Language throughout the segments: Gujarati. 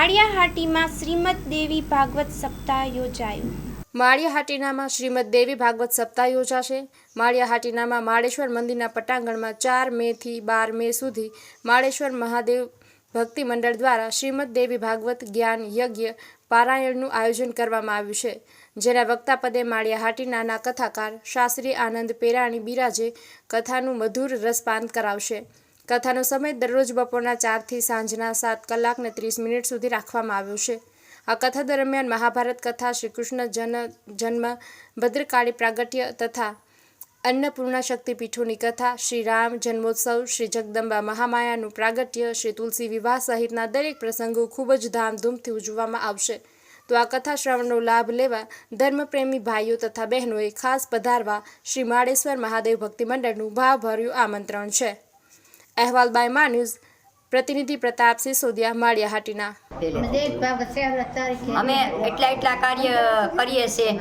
માળિયાહાટીમાં શ્રીમદ દેવી ભાગવત સપ્તાહ યોજાયું. માળિયાહાટીનામાં શ્રીમદ દેવી ભાગવત સપ્તાહ યોજાશે. માળિયાહાટીનામાં માળેશ્વર મંદિરના પટાંગણમાં ચાર મેથી બાર મે સુધી માળેશ્વર મહાદેવ ભક્તિ મંડળ દ્વારા શ્રીમદ દેવી ભાગવત જ્ઞાન યજ્ઞ પારાયણનું આયોજન કરવામાં આવ્યું છે. જેના વક્તા પદે માળિયા હાટીનાના કથાકાર શાસ્ત્રી આનંદ પેરાણી બિરાજે કથાનું મધુર રસપાન કરાવશે. કથાનો સમય દરરોજ બપોરના ચારથી સાંજના સાત કલાક ને ત્રીસ મિનિટ સુધી રાખવામાં આવ્યો છે. આ કથા દરમિયાન મહાભારત કથા શ્રી કૃષ્ણ જન, જન્મ, ભદ્રકાળી પ્રાગટ્ય તથા અન્નપૂર્ણા શક્તિપીઠોની કથા શ્રી રામ જન્મોત્સવ, શ્રી જગદંબા મહામાયાનું પ્રાગટ્ય, શ્રી તુલસી વિવાહ સહિતના દરેક પ્રસંગો ખૂબ જ ધામધૂમથી ઉજવવામાં આવશે. તો આ કથા શ્રવણનો લાભ લેવા ધર્મપ્રેમી ભાઈઓ તથા બહેનોએ ખાસ પધારવા શ્રી માળેશ્વર મહાદેવ ભક્તિ મંડળનું ભાવભર્યું આમંત્રણ છે. અહેવાલ બાય મા ન્યૂઝ. પ્રતિનિધિ પ્રતાપસિંહ સોદિયા, માળિયા હાટીના. અમે એટલા એટલા કાર્ય કરીએ છીએ.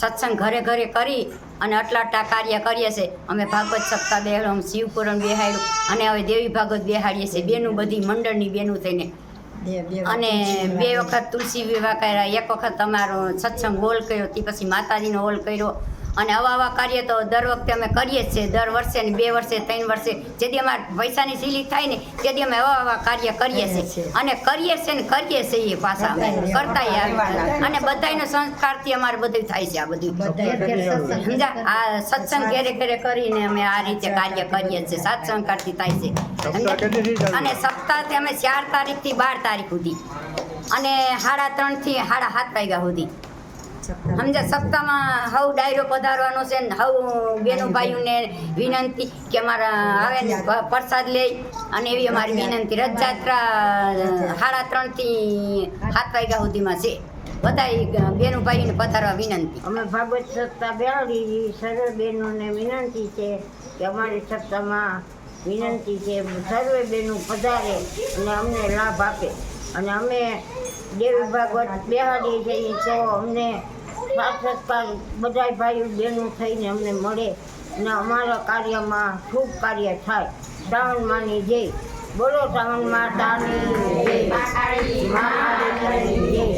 સત્સંગ ઘરે ઘરે કરી અને આટલા આટલા કાર્ય કરીએ છીએ. અમે ભાગવત સપ્તાહ બેહાડ્યું શિવપુરણ બેહાડ્યું અને હવે દેવી ભાગવત બેહાડીએ છીએ. બેનું બધી મંડળની બેનું થઈને. અને બે વખત તુલસી વિવાહ કર્યા. એક વખત અમારો સત્સંગ હોલ કર્યો. તે પછી માતાજીનો હોલ કર્યો. અને આવા આવા કાર્ય તો દર વખતે અમે કરીએ જ છીએ. દર વર્ષે ને બે વર્ષે ત્રણ વર્ષે જેથી અમારે પૈસાની સીલી થાય ને તેથી અમે આવા આવા કાર્ય કરીએ છીએ. અને કરીએ છીએ ને કરીએ છીએ એ પાછા કરતા અને બધાનો સંસ્કારથી અમારે બધું થાય છે આ બધું. સમજા? આ સત્સંગ ઘેરે ઘેરે કરીને અમે આ રીતે કાર્ય કરીએ છીએ. સત્સંગકારથી થાય છે. અને સપ્તાહથી અમે ચાર તારીખથી બાર તારીખ સુધી. અને સાડા ત્રણથી સાડા સાત વાગ્યા સુધી. સમજ્યા? સપ્તાહમાં હવ ડાયરો પધારવાનો છે ને હવ બેનો ભાઈઓને વિનંતી કે અમારા આવે ને પ્રસાદ લે. અને એવી અમારી વિનંતી. રથયાત્રા સાડા ત્રણથી સાત વાગ્યા સુધીમાં છે. બધા બેનો ભાઈને પધારવા વિનંતી. અમે ભાગવત સત્તા બેહાડી. સર્વે બહેનોને વિનંતી છે કે અમારી સત્તામાં વિનંતી છે સર્વે બેનો પધારે અને અમને લાભ આપે. અને અમે દેવી ભાગવત બેહાડીએ છીએ તો અમને સાથ સત્કાર બધા ભાઈઓ બહેનો થઈને અમને મળે અને અમારા કાર્યમાં શુભ કાર્ય થાય. શ્રાવણ માની જય. બોલો શ્રાવણ માતાની જય. જય.